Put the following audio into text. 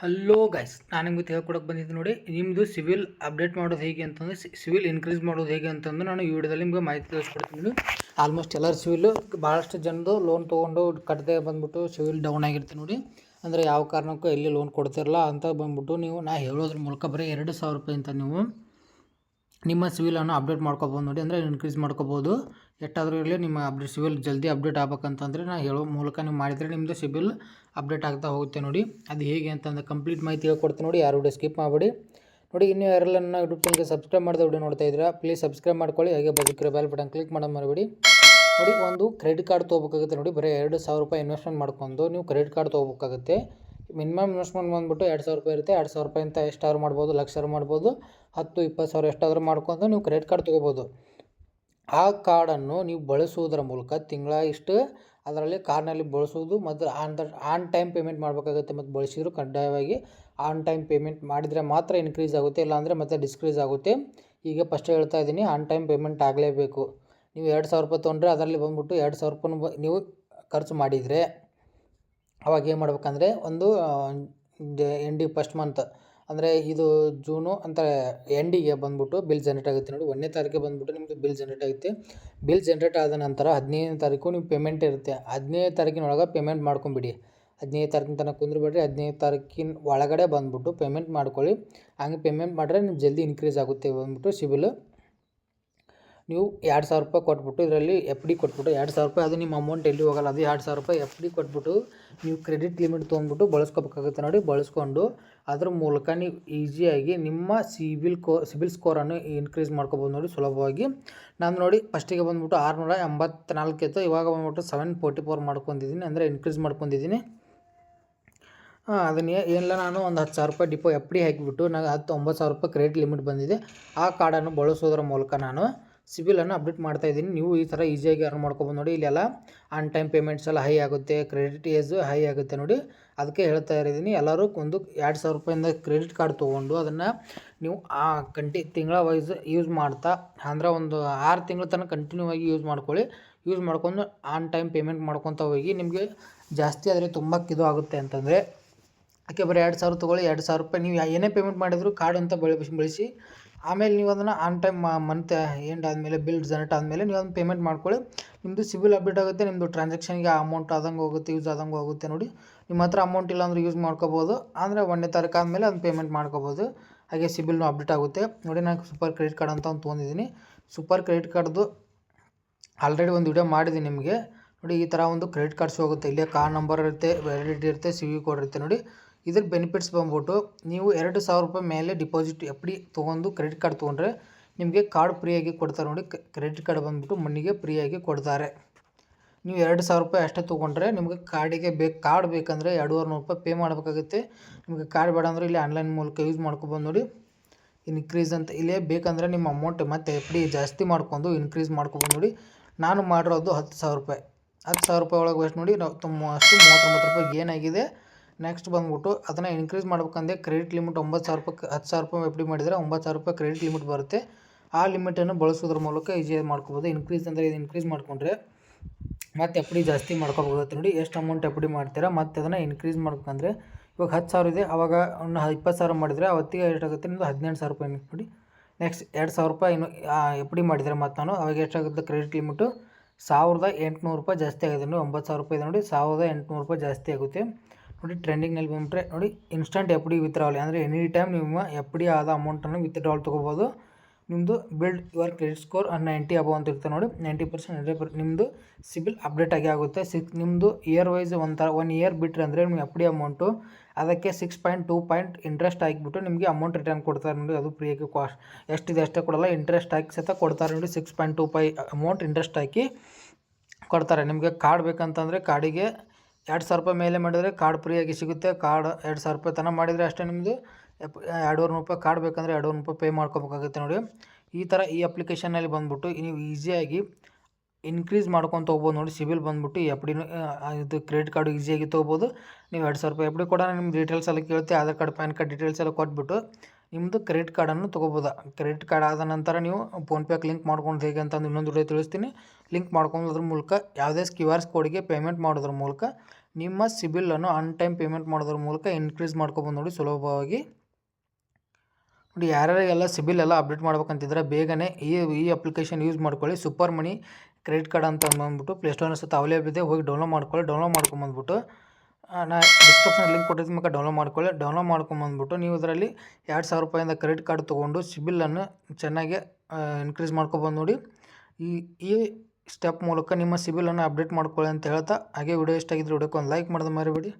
Hello guys ನಾನು ನಿಮ್ಗೆ ಹೇಳ್ಕೊಡಕ್ಕೆ ಬಂದಿದ್ದು ನೋಡಿ. ನಿಮ್ಮದು ಸಿವಿಲ್ ಅಪ್ಡೇಟ್ ಮಾಡೋದು ಹೇಗೆ ಅಂತಂದರೆ ಸಿವಿಲ್ ಇನ್ಕ್ರೀಸ್ ಮಾಡೋದು ಹೇಗೆ ಅಂತಂದು ನಾನು ಈ ವಿಡಿಯೋದಲ್ಲಿ ನಿಮಗೆ ಮಾಹಿತಿ ತಿಳಿಸ್ಕೊಡ್ತೀನಿ. ಆಲ್ಮೋಸ್ಟ್ ಎಲ್ಲರ ಸಿವಿಲ್ ಭಾಳಷ್ಟು ಜನದು ಲೋನ್ ತೊಗೊಂಡು ಕಟ್ಟದೆ ಬಂದ್ಬಿಟ್ಟು ಸಿವಿಲ್ ಡೌನ್ ಆಗಿರ್ತೀನಿ ನೋಡಿ. ಅಂದರೆ ಯಾವ ಕಾರಣಕ್ಕೂ ಎಲ್ಲಿ ಲೋನ್ ಕೊಡ್ತಿರಲ್ಲ ಅಂತ ಬಂದ್ಬಿಟ್ಟು ನೀವು, ನಾ ಹೇಳೋದ್ರ ಮೂಲಕ ಬರೀ ಎರಡು ರೂಪಾಯಿ ಅಂತ ನೀವು ನಿಮ್ಮ ಸಿವಿಲನ್ನು ಅಪ್ಡೇಟ್ ಮಾಡ್ಕೋಬೋದು ನೋಡಿ. ಅಂದರೆ ಇನ್ಕ್ರೀಸ್ ಮಾಡ್ಕೋಬೋದು. ಎಷ್ಟಾದರೂ ಇರಲಿ, ನಿಮ್ಮ ಅಪ್ಡೇಟ್ ಸಿಬಿಲ್ ಜಲ್ದಿ ಅಪ್ಡೇಟ್ ಆಗ್ಬೇಕಂತಂದರೆ ನಾನು ಹೇಳೋ ಮೂಲಕ ನೀವು ಮಾಡಿದರೆ ನಿಮ್ಮದು ಸಿಬಿಲ್ ಅಪ್ಡೇಟ್ ಆಗ್ತಾ ಹೋಗುತ್ತೆ ನೋಡಿ. ಅದು ಹೇಗೆ ಅಂತಂದ್ರೆ ಕಂಪ್ಲೀಟ್ ಮಾಹಿತಿ ಹೇಳ್ಕೊಡ್ತೀನಿ ನೋಡಿ, ಯಾರು ವಿಡಿಯೋ ಸ್ಕಿಪ್ ಮಾಡಬೇಡಿ. ನೋಡಿ, ಇನ್ನೂ ಯಾರೆಲ್ಲ ನನ್ನ ಯೂಟ್ಯೂಬ್ ಚಾನಲ್ಗೆ ಸಬ್ಸ್ಕ್ರೈಬ್ ಮಾಡಿದ ವಿಡಿಯೋ ನೋಡ್ತಾ ಇದ್ದೀರಾ ಪ್ಲೀಸ್ ಸಬ್ಸ್ಕ್ರೈಬ್ ಮಾಡ್ಕೊಳ್ಳಿ, ಹಾಗೆ ಬದುಕಿರೋ ಬೆಲ್ ಬಟನ್ ಕ್ಲಿಕ್ ಮಾಡೋದು ಮಾಡಿಬಿಡಿ ನೋಡಿ, ಒಂದು ಕ್ರೆಡಿಟ್ ಕಾರ್ಡ್ ತೊಗೋಬೇಕಾಗುತ್ತೆ ನೋಡಿ, ಬರೀ ಎರಡು ಸಾವಿರ ರೂಪಾಯಿ ಇನ್ವೆಸ್ಟ್ಮೆಂಟ್ ಮಾಡ್ಕೊಂಡು ನೀವು ಕ್ರೆಡಿಟ್ ಕಾರ್ಡ್ ತೊಗೋಬೇಕಾಗುತ್ತೆ. ಮಿನಿಮಮ್ ಇನ್ವೆಸ್ಟ್ಮೆಂಟ್ ಬಂದುಬಿಟ್ಟು ಎರಡು ಸಾವಿರ ರೂಪಾಯಿ ಇರುತ್ತೆ, ಎರಡು ಸಾವಿರ ರೂಪಾಯಿಂದ ಎಷ್ಟಾದ್ರು ಮಾಡ್ಬೋದು ಲಕ್ಷಾರು ಮಾಡ್ಬೋದು, ಹತ್ತು, ಇಪ್ಪತ್ತು ಸಾವಿರ ಎಷ್ಟಾದರೂ ಮಾಡ್ಕೊಂಡು ನೀವು ಕ್ರೆಡಿಟ್ ಕಾರ್ಡ್ ತೊಗೋಬೋದು. ಆ ಕಾರ್ಡನ್ನು ನೀವು ಬಳಸುವುದರ ಮೂಲಕ ತಿಂಗಳ ಇಷ್ಟು ಅದರಲ್ಲಿ ಕಾರ್ಡ್ನಲ್ಲಿ ಬಳಸುವುದು ಮತ್ತು on the, on time payment ಮಾಡಬೇಕಾಗುತ್ತೆ ಮತ್ತು ಬಳಸಿದ್ರು ಕಡ್ಡಾಯವಾಗಿ ಆನ್ ಟೈಮ್ ಪೇಮೆಂಟ್ ಮಾಡಿದರೆ ಮಾತ್ರ ಇನ್ಕ್ರೀಸ್ ಆಗುತ್ತೆ, ಇಲ್ಲಾಂದರೆ ಮತ್ತೆ ಡಿಸ್ಕ್ರೀಸ್ ಆಗುತ್ತೆ. ಈಗ ಫಸ್ಟ್ ಹೇಳ್ತಾ ಇದ್ದೀನಿ, ಆನ್ ಟೈಮ್ ಪೇಮೆಂಟ್ ಆಗಲೇಬೇಕು. ನೀವು ಎರಡು ಸಾವಿರ ರೂಪಾಯಿ ತೊಗೊಂಡ್ರೆ ಅದರಲ್ಲಿ ಬಂದ್ಬಿಟ್ಟು ಎರಡು ಸಾವಿರ ರೂಪಾಯಿ ನೀವು ಖರ್ಚು ಮಾಡಿದರೆ ಅವಾಗ ಏನು ಮಾಡ್ಬೇಕಂದ್ರೆ ಒಂದು ಎಂಡಿಗೆ ಫಸ್ಟ್ ಮಂತ್ ಅಂದರೆ ಇದು ಜೂನು ಅಂತ ಎಂಡಿಗೆ ಬಂದ್ಬಿಟ್ಟು ಬಿಲ್ ಜನ್ರೇಟ್ ಆಗುತ್ತೆ ನೋಡಿ. ಒಂದನೇ ತಾರೀಕಿಗೆ ಬಂದ್ಬಿಟ್ಟು ನಿಮ್ಮದು ಬಿಲ್ ಜನ್ರೇಟ್ ಆಗುತ್ತೆ. ಬಿಲ್ ಜನ್ರೇಟ್ ಆದ ನಂತರ ಹದಿನೈದನೇ ತಾರೀಕು ನಿಮ್ಮ ಪೇಮೆಂಟ್ ಇರುತ್ತೆ. ಹದಿನೈದು ತಾರೀಕಿನೊಳಗೆ ಪೇಮೆಂಟ್ ಮಾಡ್ಕೊಂಬಿಡಿ. ಹದಿನೈದು ತಾರೀಕಿನ ತನಕ ಕುಂದ್ರಬೇಡ್ರಿ. ಹದಿನೈದು ತಾರೀಕಿನ ಒಳಗಡೆ ಬಂದ್ಬಿಟ್ಟು ಪೇಮೆಂಟ್ ಮಾಡ್ಕೊಳ್ಳಿ. ಹಂಗೆ ಪೇಮೆಂಟ್ ಮಾಡಿದ್ರೆ ನಿಮ್ಗೆ ಜಲ್ದಿ ಇನ್ಕ್ರೀಸ್ ಆಗುತ್ತೆ ಬಂದ್ಬಿಟ್ಟು ಸಿಬಿಲ್. ನೀವು ಎರಡು ಸಾವಿರ ರೂಪಾಯಿ ಕೊಟ್ಬಿಟ್ಟು ಇದರಲ್ಲಿ ಎಫ್ ಡಿ ಕೊಟ್ಬಿಟ್ಟು ಎರಡು ಸಾವಿರ ರೂಪಾಯಿ, ಅದು ನಿಮ್ಮ ಅಮೌಂಟ್ ಎಲ್ಲಿ ಹೋಗಲ್ಲ, ಅದು ಎರಡು ಸಾವಿರ ರೂಪಾಯಿ ಎಫ್ ಡಿ ಕೊಟ್ಬಿಟ್ಟು ನೀವು ಕ್ರೆಡಿಟ್ ಲಿಮಿಟ್ ತೊಗೊಂಡ್ಬಿಟ್ಟು ಬಳಸ್ಕೋಬೇಕಾಗುತ್ತೆ ನೋಡಿ, ಬಳಸ್ಕೊಂಡು ಅದ್ರ ಮೂಲಕ ನೀವು ಈಸಿಯಾಗಿ ನಿಮ್ಮ ಸಿಬಿಲ್ ಕೋ ಸಿಬಿಲ್ ಸ್ಕೋರನ್ನು ಇನ್ಕ್ರೀಸ್ ಮಾಡ್ಕೋಬೋದು ನೋಡಿ ಸುಲಭವಾಗಿ. ನಾನು ನೋಡಿ ಫಸ್ಟಿಗೆ ಬಂದ್ಬಿಟ್ಟು ಆರುನೂರ ಎಂಬತ್ನಾಲ್ಕು ಇತ್ತು ಇವಾಗ ಬಂದ್ಬಿಟ್ಟು ಸೆವೆನ್ ಫೋರ್ಟಿ ಫೋರ್ ಮಾಡ್ಕೊಂಡಿದ್ದೀನಿ, ಅಂದರೆ ಇನ್ಕ್ರೀಸ್ ಮಾಡ್ಕೊಂಡಿದ್ದೀನಿ. ಹಾಂ, ಅದನ್ನ ಏನಿಲ್ಲ, ನಾನು ಒಂದು ಹತ್ತು ಸಾವಿರ ರೂಪಾಯಿ ಡಿಪೋ ಎಫ್ ಡಿ ಹಾಕಿಬಿಟ್ಟು ನಾನು ಹತ್ತು, ಒಂಬತ್ತು ಸಾವಿರ ರೂಪಾಯಿ ಕ್ರೆಡಿಟ್ ಲಿಮಿಟ್ ಬಂದಿದೆ. ಆ ಕಾರ್ಡನ್ನು ಬಳಸೋದ್ರ ಮೂಲಕ ನಾನು ಸಿಬಿಲನ್ನು ಅಪ್ಡೇಟ್ ಮಾಡ್ತಾ ಇದ್ದೀನಿ. ನೀವು ಈ ಥರ ಈಸಿಯಾಗಿ ಅರ್ನ್ ಮಾಡ್ಕೊಬೋದು ನೋಡಿ. ಇಲ್ಲೆಲ್ಲ ಆನ್ ಟೈಮ್ ಪೇಮೆಂಟ್ಸ್ ಎಲ್ಲ ಹೈ ಆಗುತ್ತೆ. ಕ್ರೆಡಿಟ್ ಏಜು ಹೈ ಆಗುತ್ತೆ ನೋಡಿ. ಅದಕ್ಕೆ ಹೇಳ್ತಾ ಇದ್ದೀನಿ ಎಲ್ಲರೂ ಒಂದು ಎರಡು ಸಾವಿರ ರೂಪಾಯಿಂದ ಕ್ರೆಡಿಟ್ ಕಾರ್ಡ್ ತೊಗೊಂಡು ಅದನ್ನು ನೀವು ಆ ಕಂಟಿ ತಿಂಗಳ ವೈಸ್ ಯೂಸ್ ಮಾಡ್ತಾ, ಅಂದರೆ ಒಂದು ಆರು ತಿಂಗಳ ತನಕ ಕಂಟಿನ್ಯೂ ಆಗಿ ಯೂಸ್ ಮಾಡ್ಕೊಳ್ಳಿ. ಯೂಸ್ ಮಾಡ್ಕೊಂಡು ಆನ್ ಟೈಮ್ ಪೇಮೆಂಟ್ ಮಾಡ್ಕೊತ ಹೋಗಿ ನಿಮಗೆ ಜಾಸ್ತಿ ಆದರೆ ತುಂಬ ಕಿದು ಆಗುತ್ತೆ ಅಂತಂದರೆ ಯಾಕೆ ಬರೀ ಎರಡು ಸಾವಿರ ತೊಗೊಳ್ಳಿ, ಎರಡು ಸಾವಿರ ರೂಪಾಯಿ. ನೀವು ಏನೇ ಪೇಮೆಂಟ್ ಮಾಡಿದ್ರು ಕಾರ್ಡ್ ಅಂತ ಬಳಸಿ ಬಳಸಿ. ಆಮೇಲೆ ನೀವು ಅದನ್ನು ಆನ್ ಟೈಮ್ ಮಂತ್ ಎಂಡ್ ಆದಮೇಲೆ ಬಿಲ್ ಜನರೇಟ್ ಆದಮೇಲೆ ನೀವು ಅದನ್ನು ಪೇಮೆಂಟ್ ಮಾಡ್ಕೊಳ್ಳಿ. ನಿಮ್ಮದು ಸಿಬಿಲ್ ಅಪ್ಡೇಟ್ ಆಗುತ್ತೆ ನಿಮ್ಮದು ಟ್ರಾನ್ಸಾಕ್ಷನ್ಗೆ ಅಮೌಂಟ್ ಆದಂಗೆ ಹೋಗುತ್ತೆ ಯೂಸ್ ಆದಂಗೆ ಹೋಗುತ್ತೆ ನೋಡಿ. ನಿಮ್ಮ ಹತ್ರ ಅಮೌಂಟ್ ಇಲ್ಲ ಅಂದ್ರೆ ಯೂಸ್ ಮಾಡ್ಕೋಬೋದು. ಅಂದರೆ ಒಂದನೇ ತಾರೀಕು ಆದಮೇಲೆ ಅದನ್ನು ಪೇಮೆಂಟ್ ಮಾಡ್ಕೋಬೋದು. ಹಾಗೆ ಸಿಬಿಲ್ನು ಅಪ್ಡೇಟ್ ಆಗುತ್ತೆ. ನೋಡಿ ನಾನು ಸೂಪರ್ ಕ್ರೆಡಿಟ್ ಕಾರ್ಡ್ ಅಂತ ಒಂದು ತೊಗೊಂಡಿದ್ದೀನಿ. ಸೂಪರ್ ಕ್ರೆಡಿಟ್ ಕಾರ್ಡ್ದು ಆಲ್ರೆಡಿ ಒಂದು ವಿಡಿಯೋ ಮಾಡಿದ್ದೀನಿ ನಿಮಗೆ. ನೋಡಿ ಈ ಥರ ಒಂದು ಕ್ರೆಡಿಟ್ ಕಾರ್ಡ್ಸ್ ಹೋಗುತ್ತೆ ಇಲ್ಲೇ ಕಾರ್ ನಂಬರ್ ಇರುತ್ತೆ ವ್ಯಾಲಿಡಿಟಿ ಇರುತ್ತೆ ಸಿ ವಿ ಕೋಡ್ ಇರುತ್ತೆ ನೋಡಿ. ಇದ್ರ ಬೆನಿಫಿಟ್ಸ್ ಬಂದ್ಬಿಟ್ಟು ನೀವು ಎರಡು ಸಾವಿರ ರೂಪಾಯಿ ಮೇಲೆ ಡಿಪಾಸಿಟ್ ಎಫ್ ಡಿ ತೊಗೊಂಡು ಕ್ರೆಡಿಟ್ ಕಾರ್ಡ್ ತೊಗೊಂಡ್ರೆ ನಿಮಗೆ ಕಾರ್ಡ್ ಫ್ರೀಯಾಗಿ ಕೊಡ್ತಾರೆ ನೋಡಿ ಕ್ರೆಡಿಟ್ ಕಾರ್ಡ್ ಬಂದ್ಬಿಟ್ಟು ಮಣ್ಣಿಗೆ ಫ್ರೀಯಾಗಿ ಕೊಡ್ತಾರೆ. ನೀವು ಎರಡು ಸಾವಿರ ರೂಪಾಯಿ ಅಷ್ಟೇ ತೊಗೊಂಡ್ರೆ ನಿಮಗೆ ಕಾರ್ಡಿಗೆ ಬೇಕು ಕಾರ್ಡ್ ಬೇಕಂದರೆ ಎರಡೂವರೆ ನೂರು ರೂಪಾಯಿ ಪೇ ಮಾಡಬೇಕಾಗುತ್ತೆ. ನಿಮಗೆ ಕಾರ್ಡ್ ಬೇಡ ಅಂದರೆ ಇಲ್ಲಿ ಆನ್ಲೈನ್ ಮೂಲಕ ಯೂಸ್ ಮಾಡ್ಕೊಬೋದು ನೋಡಿ. ಇನ್ಕ್ರೀಸ್ ಅಂತ ಇಲ್ಲೇ ಬೇಕಂದರೆ ನಿಮ್ಮ ಅಮೌಂಟ್ ಮತ್ತೆ ಎಫ್ ಡಿ ಜಾಸ್ತಿ ಮಾಡ್ಕೊಂಡು ಇನ್ಕ್ರೀಸ್ ಮಾಡ್ಕೊಬೋದು ನೋಡಿ. ನಾನು ಮಾಡಿರೋದು ಹತ್ತು ಸಾವಿರ ರೂಪಾಯಿ. ಹತ್ತು ಸಾವಿರ ರೂಪಾಯಿ ಒಳಗೆ ವೇಸ್ಟ್ ನೋಡಿ, ನಾವು ತುಂಬ ಅಷ್ಟು ಮೂವತ್ತೊಂಬತ್ತು ರೂಪಾಯಿ ಏನಾಗಿದೆ? ನೆಕ್ಸ್ಟ್ ಬಂದ್ಬಿಟ್ಟು ಅದನ್ನು ಇನ್ಕ್ರೀಸ್ ಮಾಡ್ಬೇಕಂದ್ರೆ ಕ್ರೆಡಿಟ್ ಲಿಮಿಟ್ ಒಂಬತ್ತು ಸಾವಿರ ರೂಪಾಯಿ, ಹತ್ತು ಸಾವಿರ ರೂಪಾಯಿ ಎಫ್ ಡಿ ಮಾಡಿದರೆ ಒಂಬತ್ತು ಸಾವಿರ ರೂಪಾಯಿ ಕ್ರೆಡಿಟ್ ಲಿಮಿಟ್ ಬರುತ್ತೆ. ಆ ಲಿಮಿಟನ್ನು ಬಳಸೋದ್ರ ಮೂಲಕ ಈಸಿಯಾಗಿ ಮಾಡ್ಕೋಬೋದು. ಇನ್ಕ್ರೀಸ್ ಅಂದರೆ ಇದು ಇನ್ಕ್ರೀಸ್ ಮಾಡಿಕೊಂಡ್ರೆ ಮತ್ತು ಎಫ್ ಡಿ ಜಾಸ್ತಿ ಮಾಡ್ಕೋಬೇಕಾಗುತ್ತೆ ನೋಡಿ. ಎಷ್ಟು ಅಮೌಂಟ್ ಎಫ್ ಡಿ ಮಾಡ್ತೀರಾ, ಮತ್ತು ಅದನ್ನು ಇನ್ಕ್ರೀಸ್ ಮಾಡ್ಬೇಕಂದ್ರೆ ಇವಾಗ ಹತ್ತು ಸಾವಿರ ಇದೆ. ಅವಾಗ ಒಂದು ಇಪ್ಪತ್ತು ಸಾವಿರ ಮಾಡಿದರೆ ಅವತ್ತಿಗೆ ಎಷ್ಟಾಗುತ್ತೆ ನಿಮ್ಮದು ಹದಿನೆಂಟು ಸಾವಿರ ರೂಪಾಯಿ ನೋಡಿ. ನೆಕ್ಸ್ಟ್ ಎರಡು ಸಾವಿರ ರೂಪಾಯಿ ಇನ್ನು ಎಫ್ ಡಿ ಮಾಡಿದರೆ ಮತ್ತು ನಾನು ಅವಾಗ ಎಷ್ಟಾಗುತ್ತೆ ಕ್ರೆಡಿಟ್ ಲಿಮಿಟು ಸಾವಿರದ ಎಂಟುನೂರು ರೂಪಾಯಿ ಜಾಸ್ತಿ ಆಗಿದೆ ನೋಡಿ. ಒಂಬತ್ತು ಸಾವಿರ ರೂಪಾಯಿ ಇದೆ ನೋಡಿ. ಸಾವಿರದ ಎಂಟುನೂರು ರೂಪಾಯಿ ಜಾಸ್ತಿ ಆಗುತ್ತೆ. ನೋಡಿ ಟ್ರೆಂಡಿಂಗ್ನಲ್ಲಿ ಬಂದುಬಿಟ್ರೆ ನೋಡಿ ಇನ್ಸ್ಟಂಟ್ ಎಫ್ ಡಿ ವಿತ್ಡ್ರಾವಲ್ ಅಂದರೆ ಎನಿ ಟೈಮ್ ನಿಮ್ಮ ಎಫ್ ಡಿ ಆದ ಅಮೌಂಟನ್ನು ವಿತ್ಡ್ರಾವಲ್ ತೊಗೋಬೋದು. ನಿಮ್ಮದು build your credit score ninety above ಅಂತ ಇರ್ತದೆ ನೋಡಿ. ನೈಂಟಿ ಪರ್ಸೆಂಟ್ ಹಂಡ್ರೆಡ್ ನಿಮ್ಮದು ಸಿಬಿಲ್ ಅಪ್ಡೇಟ್ ಆಗಿ ಆಗುತ್ತೆ. ಸಿಕ್ಸ್ ನಿಮ್ಮದು ಇಯರ್ ವೈಸ್ ಒಂಥರ ಒನ್ ಇಯರ್ ಬಿಟ್ಟರೆ ಅಂದರೆ ನಿಮ್ಗೆ ಎಫ್ ಡಿ ಅಮೌಂಟು ಅದಕ್ಕೆ six point two point interest ಹಾಕಿಬಿಟ್ಟು ನಿಮಗೆ ಅಮೌಂಟ್ ರಿಟರ್ನ್ ಕೊಡ್ತಾರೆ ನೋಡಿ. ಅದು ಫ್ರೀಯಾಗಿ ಕಾಸ್ಟ್ ಎಷ್ಟಿದೆ ಅಷ್ಟೇ ಕೊಡಲ್ಲ ಇಂಟ್ರೆಸ್ಟ್ ಹಾಕಿ ಸಹ ಕೊಡ್ತಾರೆ ನೋಡಿ. Six point two five amount interest ಹಾಕಿ ಕೊಡ್ತಾರೆ. ನಿಮಗೆ ಕಾರ್ಡ್ ಬೇಕಂತಂದರೆ ಕಾರ್ಡಿಗೆ ಎರಡು ಸಾವಿರ ರೂಪಾಯಿ ಮೇಲೆ ಮಾಡಿದರೆ ಕಾರ್ಡ್ ಫ್ರೀಯಾಗಿ ಸಿಗುತ್ತೆ. ಕಾರ್ಡ್ ಎರಡು ಸಾವಿರ ರೂಪಾಯಿ ತನಕ ಮಾಡಿದರೆ ಅಷ್ಟೇ ನಿಮ್ಮದು ಎರಡೂವರೆ ನೂರು ರೂಪಾಯಿ ಕಾರ್ಡ್ ಬೇಕಂದರೆ ಎರಡುವರೆ ರೂಪಾಯಿ ಪೇ ಮಾಡ್ಕೋಬೇಕಾಗುತ್ತೆ ನೋಡಿ. ಈ ಥರ ಈ ಅಪ್ಲಿಕೇಶನಲ್ಲಿ ಬಂದುಬಿಟ್ಟು ನೀವು ಈಸಿಯಾಗಿ ಇನ್ಕ್ರೀಸ್ ಮಾಡ್ಕೊತ ಹೋಗ್ಬೋದು ನೋಡಿ. ಸಿಬಿಲ್ ಬಂದುಬಿಟ್ಟು ಎಫ್ ಡಿನೂ ಇದು ಕ್ರೆಡಿಟ್ ಕಾರ್ಡು ಈಸಿಯಾಗಿ ತೊಗೋಬೋದು. ನೀವು ಎರಡು ಸಾವಿರ ರೂಪಾಯಿ ಎಫ್ ಡಿ ಕೂಡ ನಿಮ್ಮ ಡೀಟೇಲ್ಸ್ ಎಲ್ಲ ಕೇಳುತ್ತೆ. Aadhaar card PAN card details ಎಲ್ಲ ಕೊಟ್ಬಿಟ್ಟು ನಿಮ್ಮದು ಕ್ರೆಡಿಟ್ ಕಾರ್ಡನ್ನು ತೊಗೋಬೋದು? ಕ್ರೆಡಿಟ್ ಕಾರ್ಡ್ ಆದ ನಂತರ ನೀವು ಫೋನ್ಪೇಗೆ ಲಿಂಕ್ ಮಾಡ್ಕೊಂಡು ಹೇಗೆ ಅಂತಂದು ಇನ್ನೊಂದು ವಿಡಿಯೋ ತಿಳಿಸ್ತೀನಿ. ಲಿಂಕ್ ಮಾಡ್ಕೊಂಡು ಅದ್ರ ಮೂಲಕ ಯಾವುದೇ ಕ್ಯೂ ಆರ್ ಕೋಡಿಗೆ ಪೇಮೆಂಟ್ ಮಾಡೋದ್ರ ಮೂಲಕ ನಿಮ್ಮ ಸಿಬಿಲನ್ನು ಆನ್ ಟೈಮ್ ಪೇಮೆಂಟ್ ಮಾಡೋದ್ರ ಮೂಲಕ ಇನ್ಕ್ರೀಸ್ ಮಾಡ್ಕೊಬೋದು ನೋಡಿ ಸುಲಭವಾಗಿ. ನೋಡಿ, ಯಾರ್ಯಾರಿಗೆಲ್ಲ ಸಿಬಿಲ್ ಎಲ್ಲ ಅಪ್ಡೇಟ್ ಮಾಡ್ಬೇಕಂತಿದ್ರೆ ಬೇಗನೆ ಈ ಈ ಅಪ್ಲಿಕೇಶನ್ ಯೂಸ್ ಮಾಡ್ಕೊಳ್ಳಿ. ಸೂಪರ್ ಮನಿ ಕ್ರೆಡಿಟ್ ಕಾರ್ಡ್ ಅಂತ ಬಂದ್ಬಿಟ್ಟು ಪ್ಲೇಸ್ಟೋರ್ನ ಸಹ ಅವೈಲೇಬಲ್ ಇದೆ, ಹೋಗಿ ಡೌನ್ಲೋಡ್ ಮಾಡ್ಕೊಳ್ಳಿ. ಡೌನ್ಲೋಡ್ ಮಾಡ್ಕೊಂಬಂದ್ಬಿಟ್ಟು ನಾ ಡಿಸ್ಕ್ರಿಪ್ಷನ್ ಲಿಂಕ್ ಕೊಟ್ಟಿದ್ದ ಮೇಲೆ ಡೌನ್ಲೋಡ್ ಮಾಡ್ಕೊಳ್ಳಿ. ಡೌನ್ಲೋಡ್ ಮಾಡ್ಕೊಂಬಂದ್ಬಿಟ್ಟು ನೀವು ಇದರಲ್ಲಿ ಎರಡು ಸಾವಿರ ರೂಪಾಯಿಂದ ಕ್ರೆಡಿಟ್ ಕಾರ್ಡ್ ತೊಗೊಂಡು ಸಿಬಿಲನ್ನು ಚೆನ್ನಾಗಿ ಇನ್ಕ್ರೀಸ್ ಮಾಡ್ಕೊಬೋದು ನೋಡಿ. ಈ ಈ ಸ್ಟೆಪ್ ಮೂಲಕ ನಿಮ್ಮ ಸಿಬಿಲನ್ನು ಅಪ್ಡೇಟ್ ಮಾಡ್ಕೊಳ್ಳಿ ಅಂತ ಹೇಳ್ತಾ, ಹಾಗೆ ವಿಡಿಯೋ ಇಷ್ಟ ಆಗಿದ್ರೆ ವಿಡಿಯೋಕ್ಕೆ ಒಂದು ಲೈಕ್ ಮಾಡೋದು ಮರಿಬೇಡಿ.